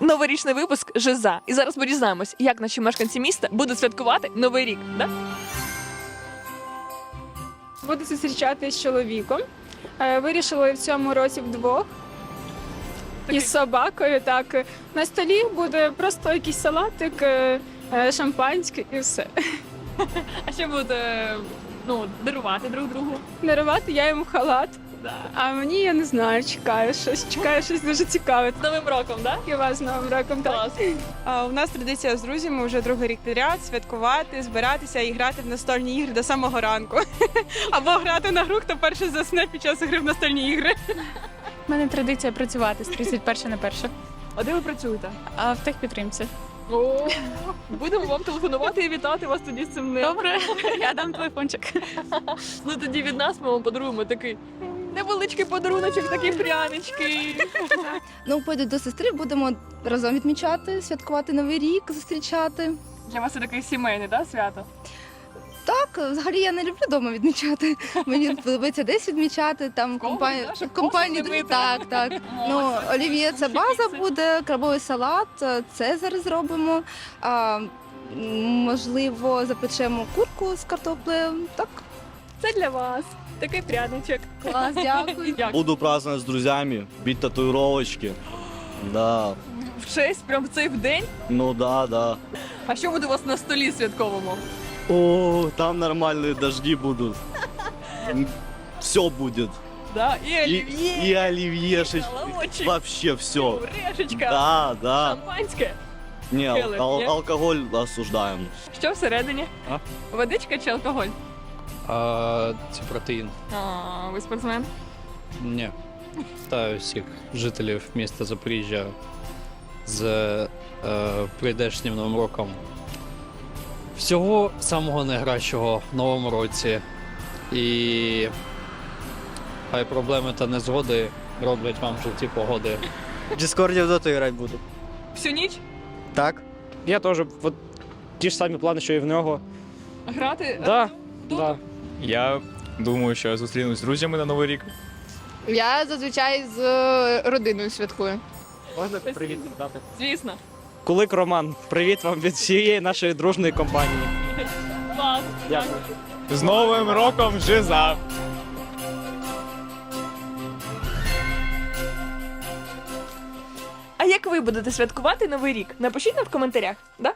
Новорічний випуск Жиза. І зараз ми дізнаємось, як наші мешканці міста будуть святкувати новий рік. Да? Буду зустрічатися з чоловіком. Е, Вирішили в цьому році вдвох. Із собакою, так. На столі буде просто якийсь салатик, е, е, шампанське і все. А ще будете ну, дарувати друг другу. Дарувати я йому халат. А мені я не знаю, чекаю щось. Чекаю щось дуже цікаве. З Новим роком, да? І вас з новим роком. Так. Клас. А у нас традиція з друзями вже другий рік підряд святкувати, збиратися і грати в настольні ігри до самого ранку. Або грати на гру, хто перший засне під час гри в настольні ігри. У мене традиція працювати з 31 на 1. А де ви працюєте? А в техпідтримці. О, будемо вам телефонувати і вітати вас тоді з цим днем. Добре, я дам телефончик. Ну тоді від нас ми вам подаруємо такий невеличкий подаруночок, такі прянички. Ну, пойду до сестри, будемо разом відмічати, святкувати новий рік, зустрічати. Для вас це таке сімейне, да, свято? Так, взагалі я не люблю вдома відмічати. Мені подобається десь відмічати, там компанія. да, щоб компанії не мити. так, так. Ну, олів'є це база буде, крабовий салат, це зараз зробимо. А, м, можливо, запечемо курку з картоплею. Так, Це для вас. Такий пряничок. клас, дякую. Дякую. Буду праздновать с друзьями, бить татуировочки. Да, В честь прям в цей день. ну да, да. А що буде у вас на столі святковому? О, там нормальные дожди будут. Все будет. Да? І И, олів'є, и оливьешечки. лавочек, Вообще все. решечка, Да, да. шампанське. Не, ал- ал- алкоголь осуждаем. Що всередині? А? Водичка чи алкоголь? А, це протеїн. А, ви спортсмен? Ні. Вітаю всіх жителів міста Запоріжжя з е, прийдешнім новим роком. Всього самого найкращого в новому році. І хай проблеми та незгоди роблять вам жовті погоди. В Дискорді в доту грати буду. Всю ніч? Так. Я теж. От ті ж самі плани, що і в нього. Грати? Да? Да. Я думаю, що я зустрінусь з друзями на Новий рік. Я зазвичай з е, родиною святкую. Можна привіт дати? Звісно. Кулик Роман, привіт вам від всієї нашої дружної компанії. Клас. Дякую. З Новим роком Жиза! А як ви будете святкувати новий рік? Напишіть нам в коментарях, да?